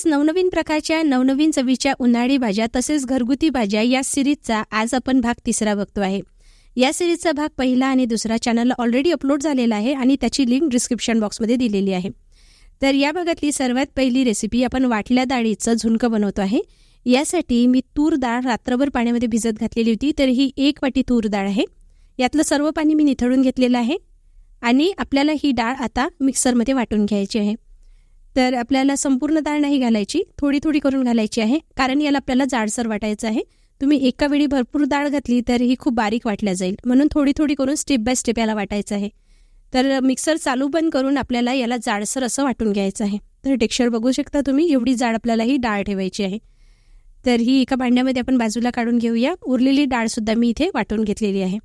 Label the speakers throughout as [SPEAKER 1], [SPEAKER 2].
[SPEAKER 1] अशाच नवनवीन प्रकारच्या नवनवीन चवीच्या उन्हाळी भाज्या तसेच घरगुती भाज्या या सिरीजचा आज आपण भाग तिसरा बघतो आहे. या सिरीजचा भाग पहिला आणि दुसरा चॅनलला ऑलरेडी अपलोड झालेला आहे आणि त्याची लिंक डिस्क्रिप्शन बॉक्समध्ये दिलेली आहे. तर या भागातली सर्वात पहिली रेसिपी आपण वाटल्या डाळीचं झुणकं बनवतो आहे. यासाठी मी तूर डाळ रात्रभर पाण्यामध्ये भिजत घातलेली होती तर ही एक वाटी तूर डाळ आहे. यातलं सर्व पाणी मी निथळून घेतलेलं आहे आणि आपल्याला ही डाळ आता मिक्सरमध्ये वाटून घ्यायची आहे. तर आपल्याला संपूर्ण डाळ नाही घालायची थोडी थोडी करून घालायची आहे कारण याला आपल्याला जाडसर वाटायचं आहे. तुम्ही एका वेळी भरपूर डाळ घातली तर ही खूप बारीक वाटल्या जाईल. म्हणून थोडी थोडी करून स्टेप बाय स्टेप याला वाटायचं आहे. तर मिक्सर चालू बंद करून आपल्याला याला जाडसर असं वाटून घ्यायचं आहे. तर टेक्स्चर बघू शकता तुम्ही एवढी जाड आपल्याला ही डाळ ठेवायची आहे. तर ही एका भांड्यामध्ये आपण बाजूला काढून घेऊया. उरलेली डाळसुद्धा मी इथे वाटून घेतलेली आहे.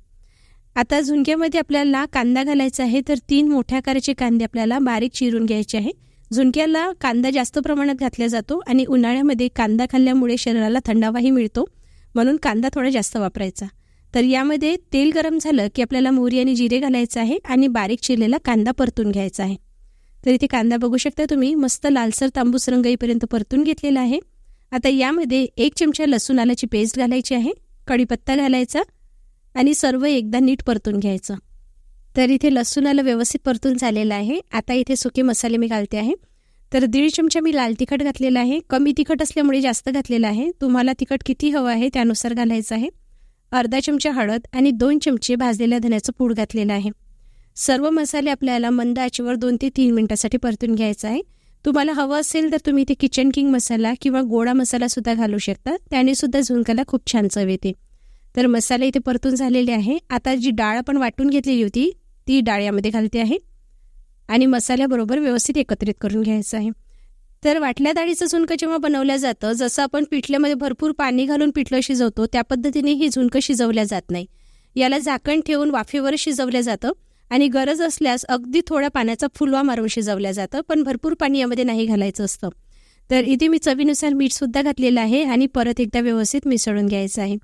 [SPEAKER 1] आता झुणक्यामध्ये आपल्याला कांदा घालायचा आहे तर तीन मोठ्या आकाराचे कांदे आपल्याला बारीक चिरून घ्यायचे आहे. झुणक्याला कांदा जास्त प्रमाणात घातला जातो आणि उन्हाळ्यामध्ये कांदा खाल्ल्यामुळे शरीराला थंडावाही मिळतो. म्हणून कांदा थोडा जास्त वापरायचा. तर यामध्ये तेल गरम झालं की आपल्याला मोहरी आणि जिरे घालायचं आहे आणि बारीक चिरलेला कांदा परतून घ्यायचा आहे. तर इथे कांदा बघू शकता तुम्ही मस्त लालसर तांबूस रंग येईपर्यंत परतून घेतलेला आहे. आता यामध्ये एक चमचा लसूण आल्याची पेस्ट घालायची आहे कढीपत्ता घालायचा आणि सर्व एकदा नीट परतून घ्यायचं. तर इथे लसूणाला व्यवस्थित परतून झालेलं आहे. आता इथे सुके मसाले मी घालते आहे. तर दीड चमचा मी लाल तिखट घातलेला आहे. कमी तिखट असल्यामुळे जास्त घातलेलं आहे. तुम्हाला तिखट किती हवं आहे त्यानुसार घालायचं आहे. अर्धा चमचा हळद आणि दोन चमचे भाजलेल्या धण्याचं पूड घातलेलं आहे. सर्व मसाले आपल्याला मंद आचेवर दोन ते तीन मिनटासाठी परतून घ्यायचं आहे. तुम्हाला हवं असेल तर तुम्ही इथे किचन किंग मसाला किंवा गोडा मसालासुद्धा घालू शकता. त्याने सुद्धा झुणकाला खूप छान चव येते. तर मसाले इथे परतून झालेले आहे. आता जी डाळ आपण वाटून घेतलेली होती ती डाळ यामध्ये घालते आहे. आणि मसाल्याबरोबर व्यवस्थित एकत्रित करून घ्यायचं आहे. तर वाटल्या डाळीचं झुणकं जेव्हा बनवलं जातं जसं आपण पिठल्यामध्ये भरपूर पाणी घालून पिठलं शिजवतो त्या पद्धतीने ही झुणकं शिजवल्या जात नाही. याला झाकण ठेवून वाफेवर शिजवलं जातं आणि गरज असल्यास अगदी थोड्या पाण्याचा फुलवा मारून शिजवल्या जातं पण भरपूर पाणी यामध्ये नाही घालायचं असतं. तर इथे मी चवीनुसार मीठसुद्धा घातलेलं आहे आणि परत एकदा व्यवस्थित मिसळून घ्यायचं आहे.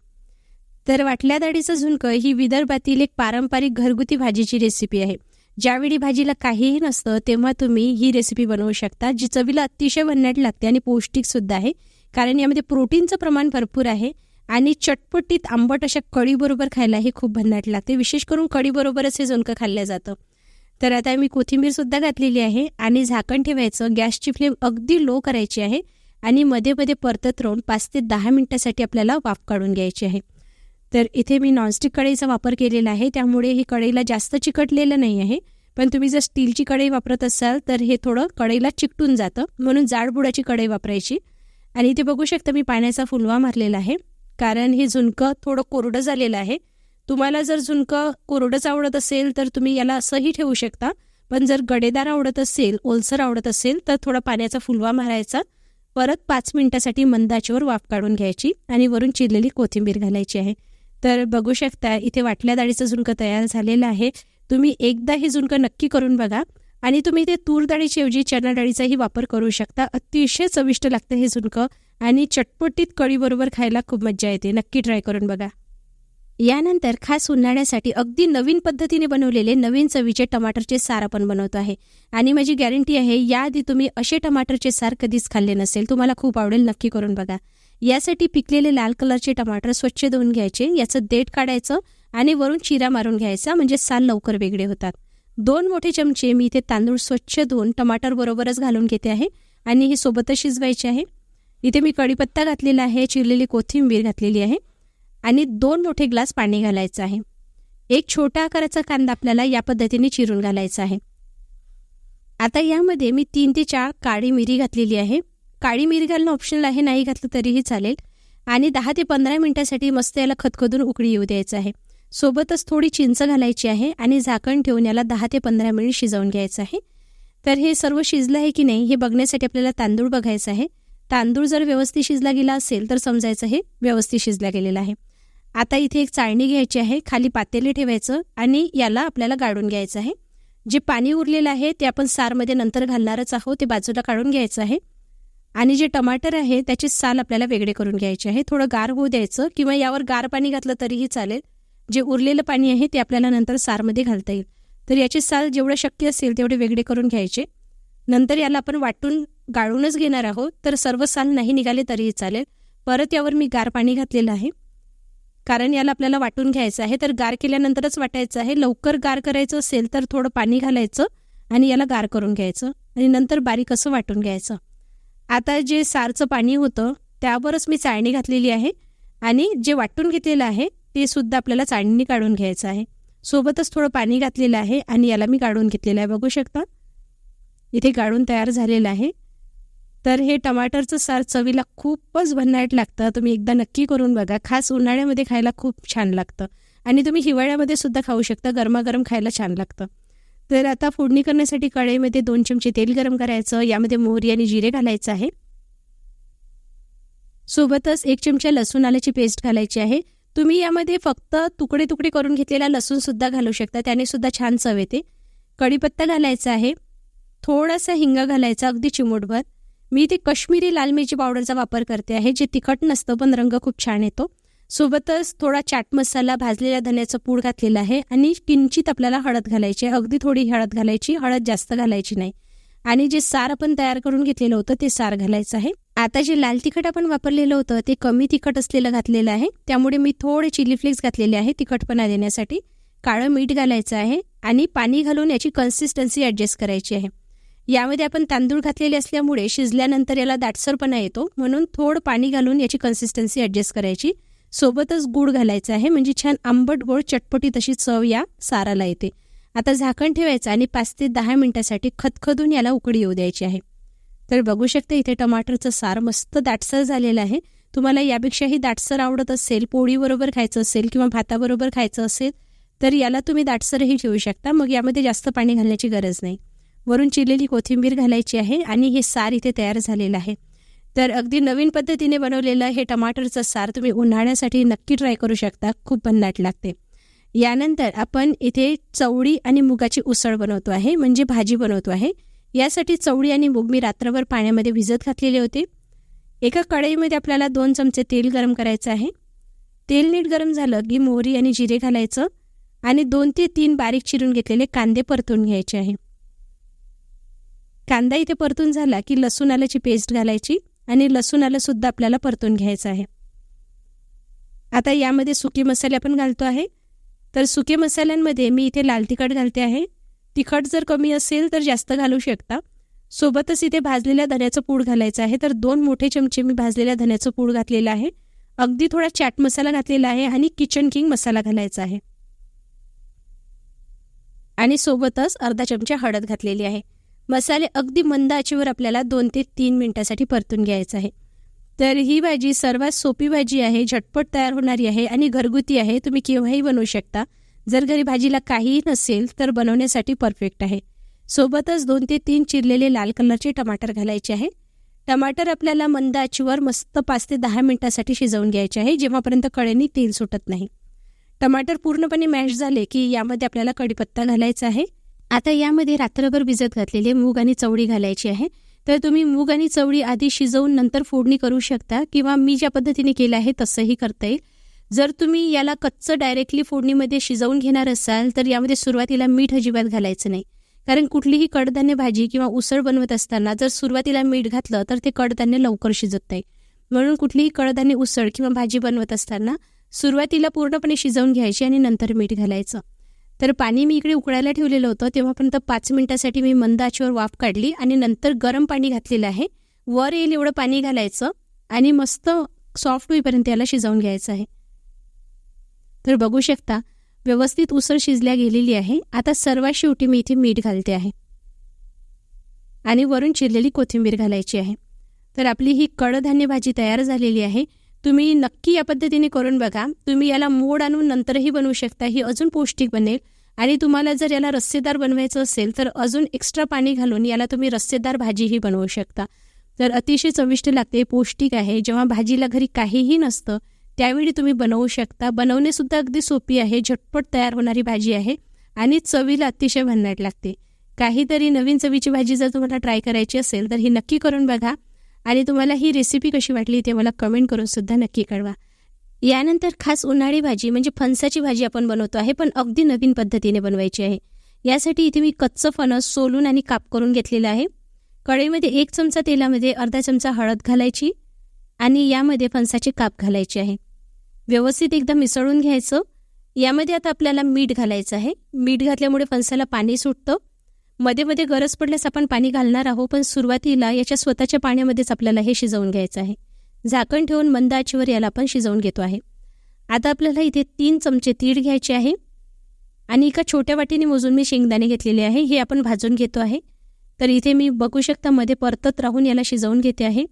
[SPEAKER 1] तर वाटल्या डाळीचं झुणकं ही विदर्भातील एक पारंपरिक घरगुती भाजीची रेसिपी आहे. ज्यावेळी भाजीला काहीही नसतं तेव्हा तुम्ही ही रेसिपी बनवू शकता जी चवीला अतिशय भन्नाट लागते आणि पौष्टिकसुद्धा आहे. कारण यामध्ये प्रोटीनचं प्रमाण भरपूर आहे आणि चटपटीत आंबट अशा कढीबरोबर खायला हे खूप भन्नाट लागते. विशेष करून कढीबरोबरच हे झुणकं खाल्लं जातं. तर आता मी कोथिंबीरसुद्धा घातलेली आहे आणि झाकण ठेवायचं. गॅसची फ्लेम अगदी लो करायची आहे आणि मध्ये मध्ये परतत राहून पाच ते दहा मिनटासाठी आपल्याला वाफ काढून घ्यायची आहे. तर इथे मी नॉनस्टिक कढईचा वापर केलेला आहे. त्यामुळे ही कढईला जास्त चिकटलेलं नाही आहे. पण तुम्ही जर स्टीलची कढई वापरत असाल तर हे थोडं कढईला चिकटून जातं. म्हणून जाडबुडाची कढई वापरायची. आणि इथे बघू शकता मी पाण्याचा फुलवा मारलेला आहे. कारण हे झुणकं थोडं कोरडं झालेलं आहे. तुम्हाला जर झुणकं कोरडंच आवडत असेल तर तुम्ही याला असंही ठेवू शकता. पण जर गडेदार आवडत असेल ओलसर आवडत असेल तर थोडा पाण्याचा फुलवा मारायचा. परत पाच मिनिटासाठी मंदाचीवर वाफ काढून घ्यायची आणि वरून चिरलेली कोथिंबीर घालायची आहे. तर बघू शकता इथे वाटल्या डाळीचं झुणकं तयार झालेलं आहे. तुम्ही एकदा हे झुणकं नक्की करून बघा आणि तुम्ही ते तूर डाळीच्याऐवजी चना डाळीचाही वापर करू शकता. अतिशय चविष्ट लागतं हे झुणकं आणि चटपटीत कढीबरोबर खायला खूप मज्जा येते. नक्की ट्राय करून बघा. यानंतर खास उन्हाळ्यासाठी अगदी नवीन पद्धतीने बनवलेले नवीन चवीचे टमाटरचे सार आपण बनवतो आहे. आणि माझी गॅरंटी आहे याआधी तुम्ही असे टमाटरचे सार कधीच खाल्ले नसेल. तुम्हाला खूप आवडेल नक्की करून बघा. यासाठी पिकलेले लाल कलरचे टमाटर स्वच्छ धुवून घ्यायचे याचं देठ काढायचं आणि वरून चिरा मारून घ्यायचा म्हणजे साल लवकर वेगळे होतात. दोन मोठे चमचे मी इथे तांदूळ स्वच्छ धुवून टमाटर बरोबरच घालून घेते आहे आणि हे सोबतच शिजवायचे आहे. इथे मी कढीपत्ता घातलेला आहे चिरलेली कोथिंबीर घातलेली आहे आणि दोन मोठे ग्लास पाणी घालायचं आहे. एक छोटा आकाराचा कांदा आपल्याला या पद्धतीने चिरून घालायचा आहे. आता यामध्ये मी तीन ते चार काळी मिरी घातलेली आहे. काळी मिरी घालणं ऑप्शनल आहे नाही घातलं तरीही चालेल. आणि दहा ते पंधरा मिनिटासाठी मस्त याला खतखदून उकळी येऊ द्यायचं आहे. सोबतच थोडी चिंच घालायची आहे आणि झाकण ठेवून याला दहा ते पंधरा मिनिट शिजवून घ्यायचं आहे. तर हे सर्व शिजलं आहे की नाही हे बघण्यासाठी आपल्याला तांदूळ बघायचं आहे. तांदूळ जर व्यवस्थित शिजला गेला असेल तर समजायचं हे व्यवस्थित शिजला गेलेलं आहे. आता इथे एक चाळणी घ्यायची आहे खाली पातेले ठेवायचं आणि याला आपल्याला गाळून घ्यायचं आहे. जे पाणी उरलेलं आहे ते आपण सारमध्ये नंतर घालणारच आहोत ते बाजूला काढून घ्यायचं आहे. आणि जे टमाटर आहे त्याचे साल आपल्याला वेगळे करून घ्यायचे आहे. थोडं गार होऊ द्यायचं किंवा यावर गार पाणी घातलं तरीही चालेल. जे उरलेलं पाणी आहे ते आपल्याला नंतर सारमध्ये घालता येईल. तर याची साल जेवढं शक्य असेल तेवढे वेगळे करून घ्यायचे. नंतर याला आपण वाटून गाळूनच घेणार आहोत. तर सर्व साल नाही निघाले तरीही चालेल. परत यावर मी गार पाणी घातलेलं आहे. कारण याला आपल्याला वाटून घ्यायचं आहे. तर गार केल्यानंतरच वाटायचं आहे. लवकर गार करायचं असेल तर थोडं पाणी घालायचं आणि याला गार करून घ्यायचं. आणि नंतर बारीक असं वाटून घ्यायचं. आता जे सारचं पाणी होतं त्यावरच मी चाळणी घातलेली आहे आणि जे वाटून घेतलेलं आहे ते सुद्धा आपल्याला चाळणी काढून घ्यायचं आहे. सोबतच थोडं पाणी घातलेलं आहे आणि याला मी काढून घेतलेलं आहे. बघू शकता. इथे गाळून तयार झालेलं आहे. तर हे टमाटरचं सार चवीला खूपच भन्नाट लागतं. तुम्ही एकदा नक्की करून बघा. खास उन्हाळ्यामध्ये खायला खूप छान लागतं. आणि तुम्ही हिवाळ्यामध्ये सुद्धा खाऊ शकता. गरमागरम खायला छान लागतं. तर आता फोडणी करण्यासाठी कढईमध्ये दोन चमचे तेल गरम करायचं यामध्ये मोहरी आणि जिरे घालायचं आहे. सोबतच एक चमचा लसूण आल्याची पेस्ट घालायची आहे. तुम्ही यामध्ये फक्त तुकडे तुकडे करून घेतलेला लसूण सुद्धा घालू शकता त्याने सुद्धा छान चव येते. कढीपत्ता घालायचा आहे. थोडासा हिंग घालायचा अगदी चिमूटभर. मी इथे कश्मीरी लाल मिरची पावडरचा वापर करते आहे जे तिखट नसतं पण रंग खूप छान येतो. सोबतच थोडा चाट मसाला भाजलेल्या धन्याचं पूड घातलेला आहे आणि किंचित आपल्याला हळद घालायची आहे. अगदी थोडी हळद घालायची हळद जास्त घालायची नाही. आणि जे सार आपण तयार करून घेतलेलं होतं ते सार घालायचं आहे. आता जे लाल तिखट आपण वापरलेलं होतं ते कमी तिखट असलेलं घातलेलं आहे. त्यामुळे मी थोडे चिली फ्लेक्स घातलेले आहे तिखटपणा देण्यासाठी. काळं मीठ घालायचं आहे आणि पाणी घालून याची कन्सिस्टन्सी ॲडजस्ट करायची आहे. यामध्ये आपण तांदूळ घातलेले असल्यामुळे शिजल्यानंतर याला दाटसरपणा येतो. म्हणून थोडं पाणी घालून याची कन्सिस्टन्सी ॲडजस्ट करायची. सोबतच गूळ घालायचं आहे. म्हणजे छान आंबट गोड चटपटी तशी चव या साराला येते. आता झाकण ठेवायचं आणि पाच ते दहा मिनिटासाठी खतखदून याला उकडी येऊ द्यायची आहे. तर बघू शकता इथे टमाटरचं सार मस्त दाटसर झालेलं आहे. तुम्हाला यापेक्षाही दाटसर आवडत असेल पोळीबरोबर खायचं असेल किंवा भाताबरोबर खायचं असेल तर याला तुम्ही दाटसरही ठेवू शकता. मग यामध्ये जास्त पाणी घालण्याची गरज नाही. वरून चिरलेली कोथिंबीर घालायची आहे आणि हे सार इथे तयार झालेलं आहे. तर अगदी नवीन पद्धतीने बनवलेलं हे टमाटरचं सार तुम्ही उन्हाळ्यासाठी नक्की ट्राय करू शकता. खूप भन्नाट लागते. यानंतर आपण इथे चवळी आणि मुगाची उसळ बनवतो आहे म्हणजे भाजी बनवतो आहे. यासाठी चवळी आणि मूग मी रात्रभर पाण्यामध्ये भिजत घातलेले होते. एका कढईमध्ये आपल्याला दोन चमचे तेल गरम करायचं आहे. तेल नीट गरम झालं की मोहरी आणि जिरे घालायचं आणि दोन ते तीन बारीक चिरून घेतलेले कांदे परतून घ्यायचे आहे. कांदा इथे परतून झाला की लसूण आल्याची पेस्ट घालायची. आणि लसूण सुद्धा आपल्याला परतून घ्यायचं आहे. आता यामध्ये सुके मसाले आपण घालतो आहे. तर सुके मसाल्यांमध्ये मी इथे लाल तिखट घालते आहे. तिखट जर कमी असेल तर जास्त घालू शकता. सोबतच इथे भाजलेल्या धन्याचं पूड घालायचं आहे. तर दोन मोठे चमचे मी भाजलेल्या धन्याचं पूड घातलेलं आहे. अगदी थोडा चाट मसाला घातलेला आहे आणि किचन किंग मसाला घालायचा आहे. आणि सोबतच अर्धा चमचा हळद घातलेली आहे. मसाले अगदी मंद आचेवर आपल्याला दोन ते तीन मिनटासाठी परतून घ्यायचं आहे. तर ही भाजी सर्वात सोपी भाजी आहे झटपट तयार होणारी आहे आणि घरगुती आहे. तुम्ही केव्हाही बनवू शकता. जर घरी भाजीला काहीही नसेल तर बनवण्यासाठी परफेक्ट आहे. सोबतच दोन ते तीन चिरलेले लाल कलरचे टमाटर घालायचे आहे. टमाटर आपल्याला मंद आचीवर मस्त पाच ते दहा मिनिटासाठी शिजवून घ्यायचे आहे जेव्हापर्यंत कळेनी तेल सुटत नाही. टमाटर पूर्णपणे मॅश झाले की यामध्ये आपल्याला कढीपत्ता घालायचा आहे. आता यामध्ये रात्रभर भिजत घातलेले मूग आणि चवळी घालायची आहे. तर तुम्ही मूग आणि चवळी आधी शिजवून नंतर फोडणी करू शकता किंवा मी ज्या पद्धतीने केलं आहे तसंही करता येईल. जर तुम्ही याला कच्चं डायरेक्टली फोडणीमध्ये शिजवून घेणार असाल तर यामध्ये सुरुवातीला मीठ अजिबात घालायचं नाही. कारण कुठलीही कडधान्य भाजी किंवा उसळ बनवत असताना जर सुरुवातीला मीठ घातलं तर ते कडधान्य लवकर शिजत नाही. म्हणून कुठलीही कडधान्य उसळ किंवा भाजी बनवत असताना सुरुवातीला पूर्णपणे शिजवून घ्यायची आणि नंतर मीठ घालायचं. तर पाणी मी इकडे उकळायला ठेवलेलं होतं. तेव्हापर्यंत पाच मिनिटासाठी मी मंद वाफ काढली आणि नंतर गरम पाणी घातलेलं आहे. वर येईल एवढं पाणी घालायचं आणि मस्त सॉफ्ट होईपर्यंत याला शिजवून घ्यायचं आहे. तर बघू शकता व्यवस्थित उसळ शिजल्या गेलेली आहे. आता सर्वात शेवटी मी इथे मीठ घालते आहे. आणि वरून चिरलेली कोथिंबीर घालायची आहे. तर आपली ही कडधान्य भाजी तयार झालेली आहे. तुम्ही नक्की या पद्धतीने करून बघा. तुम्ही याला मोड आणून नंतरही बनवू शकता. ही अजून पौष्टिक बनेल. आणि तुम्हाला जर याला रस्सेदार बनवायचं असेल तर अजून एक्स्ट्रा पाणी घालून याला तुम्ही रस्सेदार भाजीही बनवू शकता. तर अतिशय चविष्ट लागते पौष्टिक आहे. जेव्हा भाजीला घरी काहीही नसतं त्यावेळी तुम्ही बनवू शकता. बनवणेसुद्धा अगदी सोपी आहे झटपट तयार होणारी भाजी आहे आणि चवीला अतिशय भन्नाट लागते. काहीतरी नवीन चवीची भाजी जर तुम्हाला ट्राय करायची असेल तर ही नक्की करून बघा आणि तुम्हाला ही रेसिपी कशी वाटली ते मला कमेंट करून सुद्धा नक्की कळवा. यानंतर खास उन्हाळी भाजी म्हणजे फणसाची भाजी आपण बनवतो आहे पण अगदी नवीन पद्धतीने बनवायची आहे. यासाठी इथे मी कच्चं फणस सोलून आणि काप करून घेतलेलं आहे. कढईमध्ये एक चमचा तेलामध्ये अर्धा चमचा हळद घालायची आणि यामध्ये फणसाचे काप घालायचे आहे. व्यवस्थित एकदा मिसळून घ्यायचं. यामध्ये आता आपल्याला मीठ घालायचं आहे. मीठ घातल्यामुळे फणसाला पाणी सुटतं. मध्ये मध्ये गरज पडल्यास आपण पाणी घालणार आहोत पण सुरुवातीला याच्या स्वतःच्या पाण्यामध्येच आपल्याला हे शिजवून घ्यायचं आहे. झाकण ठेवून मंद आचेवर याला आपण शिजवून घेतो आहे. आता आपल्याला इथे तीन चमचे तीळ घ्यायचे आहे. आणि एका छोट्या वाटीने मोजून मी शेंगदाणे घेतलेले आहे. हे आपण भाजून घेतो आहे. तर इथे मी बघू शकता मध्ये परतत राहून याला शिजवून घेते आहे.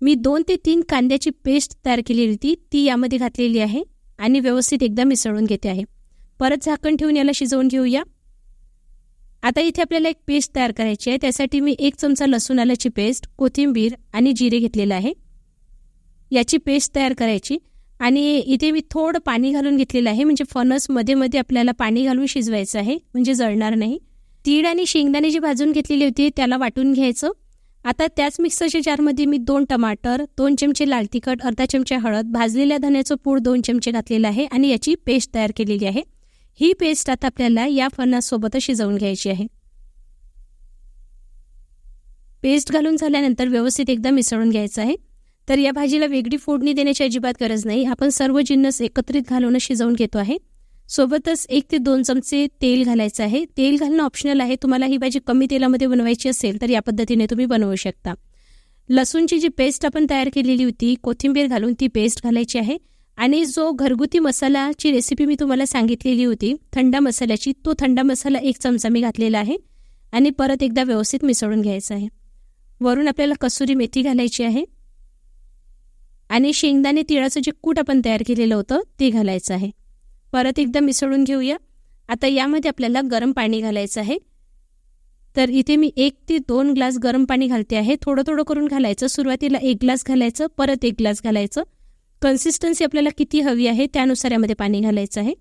[SPEAKER 1] मी दोन ते तीन कांद्याची पेस्ट तयार केलेली होती ती यामध्ये घातलेली आहे. आणि व्यवस्थित एकदा मिसळून घेते आहे. परत झाकण ठेवून याला शिजवून घेऊया. आता इथे आपल्याला एक पेस्ट तयार करायची आहे. त्यासाठी मी एक चमचा लसूण आल्याची पेस्ट कोथिंबीर आणि जिरे घेतलेलं आहे. याची पेस्ट तयार करायची. आणि इथे मी थोडं पाणी घालून घेतलेलं आहे. म्हणजे फणसमध्ये मध्ये आपल्याला पाणी घालून शिजवायचं आहे. म्हणजे जळणार नाही. तीळ आणि शेंगदाणे जी भाजून घेतलेली होती त्याला वाटून घ्यायचं. आता त्याच मिक्सरच्या जारमध्ये मी दोन टमाटर दोन चमचे लाल तिखट अर्धा चमचे हळद भाजलेल्या धण्याचं पूड दोन चमचे घातलेलं आहे आणि याची पेस्ट तयार केलेली आहे. ही पेस्ट आता आपल्याला या फणससोबतच शिजवून घ्यायची आहे. पेस्ट घालून झाल्यानंतर व्यवस्थित एकदा मिसळून घ्यायचं आहे. तर या भाजीला वेगळी फोडणी देण्याची अजिबात गरज नाही. आपण सर्व जिन्नस एकत्रित घालून शिजवून घेतो आहे. सोबतच एक ते दोन चमचे तेल घालायचं आहे. तेल घालणं ऑप्शनल आहे. तुम्हाला ही भाजी कमी तेलामध्ये बनवायची असेल तर या पद्धतीने तुम्ही बनवू शकता. लसूणची जी पेस्ट आपण तयार केलेली होती कोथिंबीर घालून ती पेस्ट घालायची आहे. आणि जो घरगुती मसालाची रेसिपी मी तुम्हाला सांगितलेली होती थंडा मसाल्याची तो थंडा मसाला एक चमचा मी घातलेला आहे. आणि परत एकदा व्यवस्थित मिसळून घ्यायचा आहे. वरून आपल्याला कसुरी मेथी घालायची आहे. आणि शेंगदाणे तिळाचं जे कूट आपण तयार केलेलं होतं ते घालायचं आहे. परत एकदा मिसळून घेऊया. आता यामध्ये आपल्याला गरम पाणी घालायचं आहे. तर इथे मी एक ते दोन ग्लास गरम पाणी घालते आहे. थोडं थोडं करून घालायचं. सुरुवातीला एक ग्लास घालायचं. परत एक ग्लास घालायचं. कन्सिस्टन्सी आपल्याला किती हवी आहे त्यानुसार यामध्ये पाणी घालायचं आहे.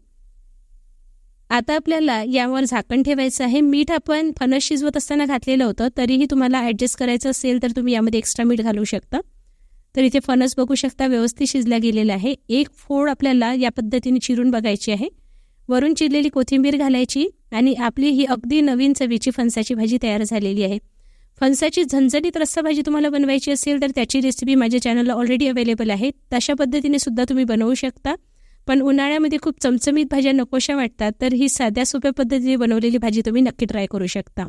[SPEAKER 1] आता आपल्याला यावर झाकण ठेवायचं आहे. मीठ आपण फणस शिजवत असताना घातलेलं होतं तरीही तुम्हाला ॲडजस्ट करायचं असेल तर तुम्ही यामध्ये एक्स्ट्रा मीठ घालू शकता. तर इथे फणस बघू शकता व्यवस्थित शिजला गेलेला आहे. एक फोड आपल्याला या पद्धतीने चिरून बघायची आहे. वरून चिरलेली कोथिंबीर घालायची आणि आपली ही अगदी नवीन चवीची फणसाची भाजी तयार झालेली आहे. फणसाची झणझणीत रस्सा भाजी तुम्हाला बनवायची असेल तर त्याची रेसिपी माझ्या चॅनलला ऑलरेडी अवेलेबल आहे. तशा पद्धतीने सुद्धा तुम्ही बनवू शकता. पण उन्हाळ्यामध्ये खूप चमचमीत भाज्या नकोशा वाटतात तर ही साध्या सोप्या पद्धतीने बनवलेली भाजी तुम्ही नक्की ट्राय करू शकता.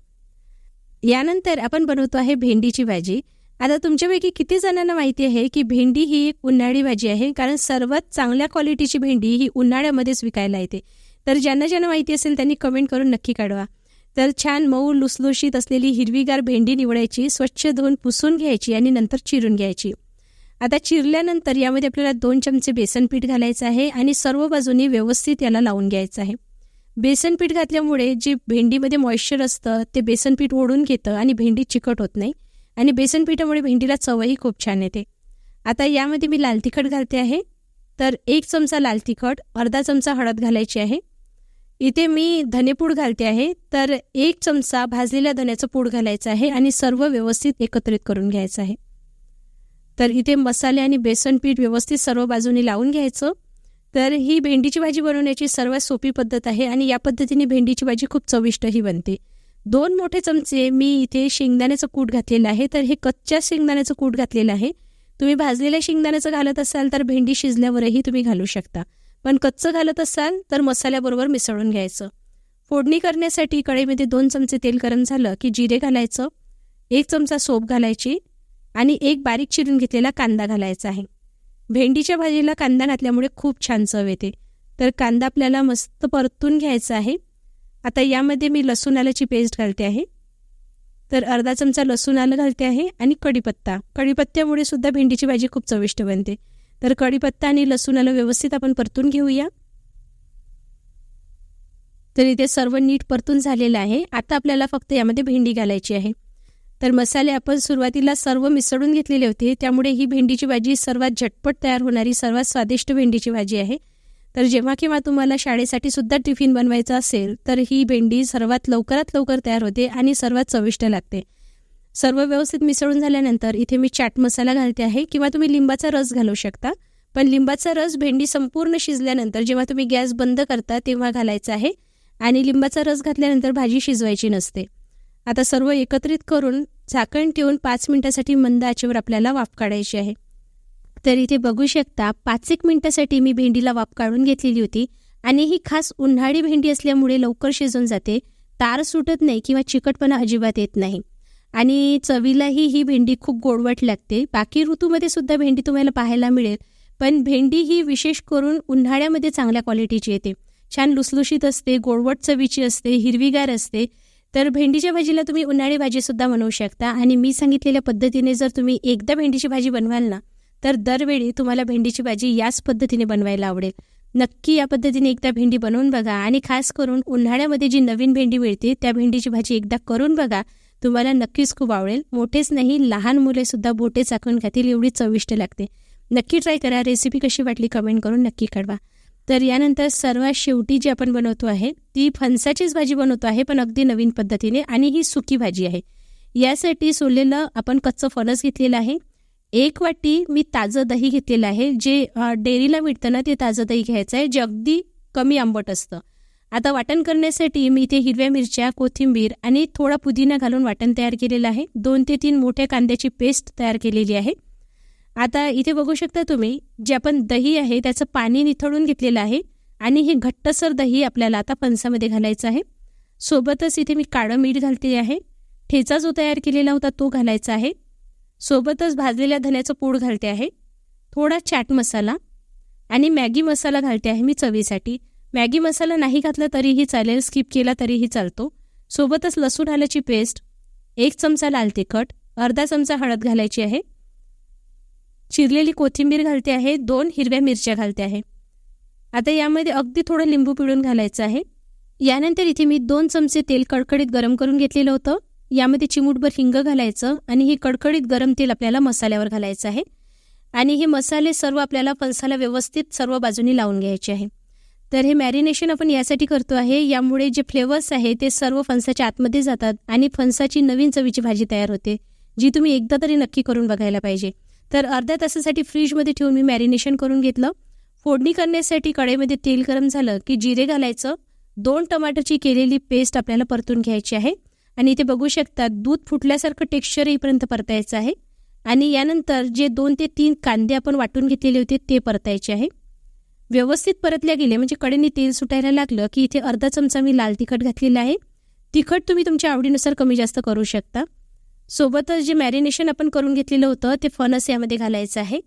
[SPEAKER 1] यानंतर आपण बनवतो आहे भेंडीची भाजी. आता तुमच्यापैकी किती जणांना माहिती आहे की भेंडी ही एक उन्हाळी भाजी आहे? कारण सर्वात चांगल्या क्वालिटीची भेंडी ही उन्हाळ्यामध्येच विकायला येते. तर ज्यांना ज्यांना माहिती असेल त्यांनी कमेंट करून नक्की काढवा. तर छान मऊ लुसलुशीत असलेली हिरवीगार भेंडी निवडायची स्वच्छ धुवून पुसून घ्यायची आणि नंतर चिरून घ्यायची. आता चिरल्यानंतर यामध्ये आपल्याला दोन चमचे बेसन पीठ घालायचं आहे आणि सर्व बाजूनी व्यवस्थित याला लावून घ्यायचं आहे. बेसन पीठ घातल्यामुळे जे भेंडीमध्ये मॉइश्चर असतं ते बेसन पीठ ओढून घेतं आणि भेंडी चिकट होत नाही. आणि बेसन पिठामुळे भेंडीला चवही खूप छान येते. आता यामध्ये मी लाल तिखट घालते आहे. तर एक चमचा लाल तिखट अर्धा चमचा हळद घालायची आहे. इथे मी धनेपूड घालते आहे. तर एक चमचा भाजलेल्या धन्याचं पूड घालायचं आहे आणि सर्व व्यवस्थित एकत्रित करून घ्यायचं आहे. तर इथे मसाले आणि बेसन पीठ व्यवस्थित सर्व बाजूने लावून घ्यायचं. तर ही भेंडीची भाजी बनवण्याची सर्वात सोपी पद्धत आहे आणि या पद्धतीने भेंडीची भाजी खूप चविष्टही बनते. दोन मोठे चमचे मी इथे शेंगदाण्याचं कूट घातलेलं आहे. तर हे कच्च्या शेंगदाण्याचं कूट घातलेलं आहे. तुम्ही भाजलेल्या शेंगदाण्याचं घालत असाल तर भेंडी शिजल्यावरही तुम्ही घालू शकता. पण कच्चं घालत असाल तर मसाल्याबरोबर मिसळून घ्यायचं. फोडणी करण्यासाठी कढईमध्ये दोन चमचे तेल गरम झालं की जिरे घालायचं एक चमचा सोप घालायची आणि एक बारीक चिरून घेतलेला कांदा घालायचा आहे. भेंडीच्या भाजीला कांदा घातल्यामुळे खूप छान चव येते. तर कांदा आपल्याला मस्त परतून घ्यायचा आहे. आता यामध्ये मी लसूण आल्याची पेस्ट घालते आहे. तर अर्धा चमचा लसूण आलं घालते आहे आणि कढीपत्ता. कढीपत्त्यामुळे सुद्धा भेंडीची भाजी खूप चविष्ट बनते. तर कढीपत्ता आणि लसूण आलं व्यवस्थित आपण परतून घेऊया. तर इथे सर्व नीट परतून झालेलं आहे. आता आपल्याला फक्त यामध्ये भेंडी घालायची आहे. तर मसाले आपण सुरुवातीला सर्व मिसळून घेतलेले होते. त्यामुळे ही भेंडीची भाजी सर्वात झटपट तयार होणारी सर्वात स्वादिष्ट भेंडीची भाजी आहे. तर जेव्हा केव्हा तुम्हाला शाळेसाठी सुद्धा टिफिन बनवायचा असेल तर ही भेंडी सर्वात लवकरात लवकर तयार होते आणि सर्वात चविष्ट लागते. सर्व व्यवस्थित मिसळून झाल्यानंतर इथे मी चाट मसाला घालते आहे किंवा तुम्ही लिंबाचा रस घालू शकता. पण लिंबाचा रस भेंडी संपूर्ण शिजल्यानंतर जेव्हा तुम्ही गॅस बंद करता तेव्हा घालायचा आहे आणि लिंबाचा रस घातल्यानंतर भाजी शिजवायची नसते. आता सर्व एकत्रित करून झाकण ठेवून पाच मिनिटासाठी मंद आचेवर आपल्याला वाफ काढायची आहे. तर इथे बघू शकता पाच एक मिनिटासाठी मी भेंडीला वाफ काढून घेतलेली होती आणि ही खास उन्हाळी भेंडी असल्यामुळे लवकर शिजून जाते. तार सुटत नाही किंवा चिकटपणा अजिबात येत नाही. आणि चवीलाही ही भेंडी खूप गोडवट लागते. बाकी ऋतूमध्ये सुद्धा भेंडी तुम्हाला पाहायला मिळेल पण भेंडी ही विशेष करून उन्हाळ्यामध्ये चांगल्या क्वालिटीची येते. छान लुसलुशीत असते गोडवट चवीची असते हिरवीगार असते. तर भेंडीच्या भाजीला तुम्ही उन्हाळी भाजीसुद्धा बनवू शकता. आणि मी सांगितलेल्या पद्धतीने जर तुम्ही एकदा भेंडीची भाजी बनवाल ना तर दरवेळी तुम्हाला भेंडीची भाजी याच पद्धतीने बनवायला आवडेल. नक्की या पद्धतीने एकदा भेंडी बनवून बघा आणि खास करून उन्हाळ्यामध्ये जी नवीन भेंडी मिळते त्या भेंडीची भाजी एकदा करून बघा. तुम्हाला नक्कीच खूप आवडेल. मोठेच नाही लहान मुलेसुद्धा बोटे चाकून खातील एवढी चविष्ट लागते. नक्की ट्राय करा. रेसिपी कशी वाटली कमेंट करून नक्की कळवा. तर यानंतर सर्वात शेवटी जी आपण बनवतो आहे ती फणसाचीच भाजी बनवतो आहे पण अगदी नवीन पद्धतीने आणि ही सुकी भाजी आहे. यासाठी सोललेलं आपण कच्चं फणस घेतलेलं आहे. एक वाटी मी ताजं दही घेतलेलं आहे जे डेअरीला मिळतं ना ते ताजं दही घ्यायचं आहे जे अगदी कमी आंबट असतं. आता वाटण करण्यासाठी मी इथे हिरव्या मिरच्या कोथिंबीर आणि थोडा पुदिना घालून वाटण तयार केलेलं आहे. दोन ते तीन मोठ्या कांद्याची पेस्ट तयार केलेली आहे. आता इथे बघू शकता तुम्ही जे आपण दही आहे त्याचं पाणी निथळून घेतलेलं आहे आणि हे घट्टसर दही आपल्याला आता फणसामध्ये घालायचं आहे. सोबतच इथे मी काळं मीठ घालते आहे. ठेचा जो तयार केलेला होता तो घालायचा आहे. सोबतच भाजलेल्या धन्याचं पूड घालते आहे. थोडा चाट मसाला आणि मॅगी मसाला घालते आहे मी चवीसाठी. मॅगी मसाला नाही घातला तरीही चालेल स्किप केला तरीही चालतो. सोबतच लसूण आल्याची पेस्ट एक चमचा लाल तिखट अर्धा चमचा हळद घालायची आहे. चिरलेली कोथिंबीर घालते आहे दोन हिरव्या मिरच्या घालते आहे. आता यामध्ये अगदी थोडं लिंबू पिळून घालायचं आहे. यानंतर इथे मी दोन चमचे तेल कडकडीत गरम करून घेतलेलं होतं. यामध्ये चिमूटभर हिंग घालायचं आणि हे कडकडीत गरम तेल आपल्याला मसाल्यावर घालायचं आहे. आणि हे मसाले सर्व आपल्याला फणसाला व्यवस्थित सर्व बाजूनी लावून घ्यायचे आहे. तर हे मॅरिनेशन आपण यासाठी करतो आहे यामुळे जे फ्लेवर्स आहे ते सर्व फणसाच्या आतमध्ये जातात आणि फणसाची नवीन चवीची भाजी तयार होते जी तुम्ही एकदा तरी नक्की करून बघायला पाहिजे. तर अर्ध्या तासासाठी फ्रीजमध्ये ठेवून मी मॅरिनेशन करून घेतलं. फोडणी करण्यासाठी कढईमध्ये तेल गरम झालं की जिरे घालायचं. दोन टमाटरची केलेली पेस्ट आपल्याला परतून घ्यायची आहे. आणि इथे बघू शकता दूध फुटल्यासारखं टेक्स्चर येईपर्यंत परतायचं आहे. आणि यानंतर जे दोन ते तीन कांदे आपण वाटून घेतलेले होते ते परतायचे आहे. व्यवस्थित परतल्या गेले म्हणजे कडेने तेल सुटायला लागलं की इथे अर्धा चमचा मी लाल तिखट घातलेला आहे. तिखट तुम्ही तुमच्या आवडीनुसार कमी जास्त करू शकता. सोबतच जे मॅरिनेशन आपण करून घेतलेलं होतं ते फणस यामध्ये घालायचं आहे.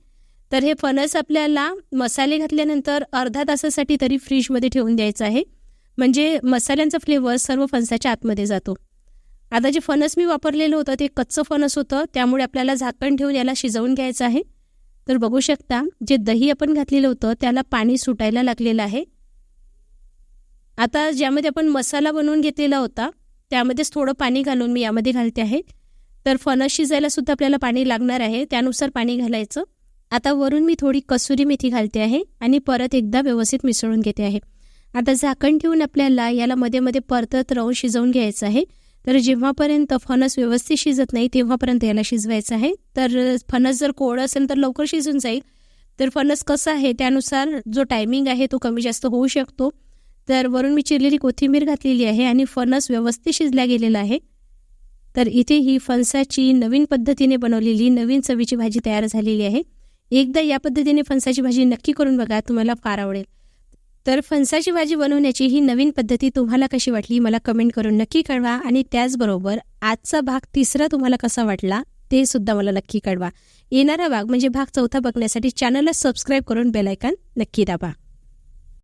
[SPEAKER 1] तर हे फणस आपल्याला मसाले घातल्यानंतर अर्धा तासासाठी तरी फ्रीजमध्ये ठेवून द्यायचं आहे. म्हणजे मसाल्यांचा फ्लेवर सर्व फणसाच्या आतमध्ये जातो. आता जे फणस मी वापरलेलं होतं ते कच्चं फणस होतं. त्यामुळे आपल्याला झाकण ठेवून याला शिजवून घ्यायचं आहे. तर बघू शकता जे दही आपण घातलेलं होतं त्याला पाणी सुटायला लागलेलं आहे. आता ज्यामध्ये आपण मसाला बनवून घेतलेला होता त्यामध्येच थोडं पाणी घालून मी यामध्ये घालते आहे. तर फणस शिजायला सुद्धा आपल्याला पाणी लागणार आहे त्यानुसार पाणी घालायचं. आता वरून मी थोडी कसुरी मेथी घालते आहे आणि परत एकदा व्यवस्थित मिसळून घेते आहे. आता झाकण ठेवून आपल्याला याला मध्ये मध्ये परतत राहून शिजवून घ्यायचं आहे. तर जेव्हापर्यंत फणस व्यवस्थित शिजत नाही तेव्हापर्यंत याला शिजवायचं आहे. तर फणस जर कोळ असेल तर लवकर शिजून जाईल. तर फणस कसं आहे त्यानुसार जो टायमिंग आहे तो कमी जास्त होऊ शकतो. तर वरून मी चिरलेली कोथिंबीर घातलेली आहे आणि फणस व्यवस्थित शिजल्या गेलेला आहे. तर इथे ही फणसाची नवीन पद्धतीने बनवलेली नवीन चवीची भाजी तयार झालेली आहे. एकदा या पद्धतीने फणसाची भाजी नक्की करून बघा तुम्हाला फार आवडेल. तर फणसाची भाजी बनवण्याची ही नवीन पद्धती तुम्हाला कशी वाटली मला कमेंट करून नक्की कळवा आणि त्याचबरोबर आजचा भाग तिसरा तुम्हाला कसा वाटला ते सुद्धा मला नक्की कळवा. येणारा भाग म्हणजे भाग चौथा बघण्यासाठी चॅनलला सबस्क्राईब करून बेलायकन नक्की दाबा.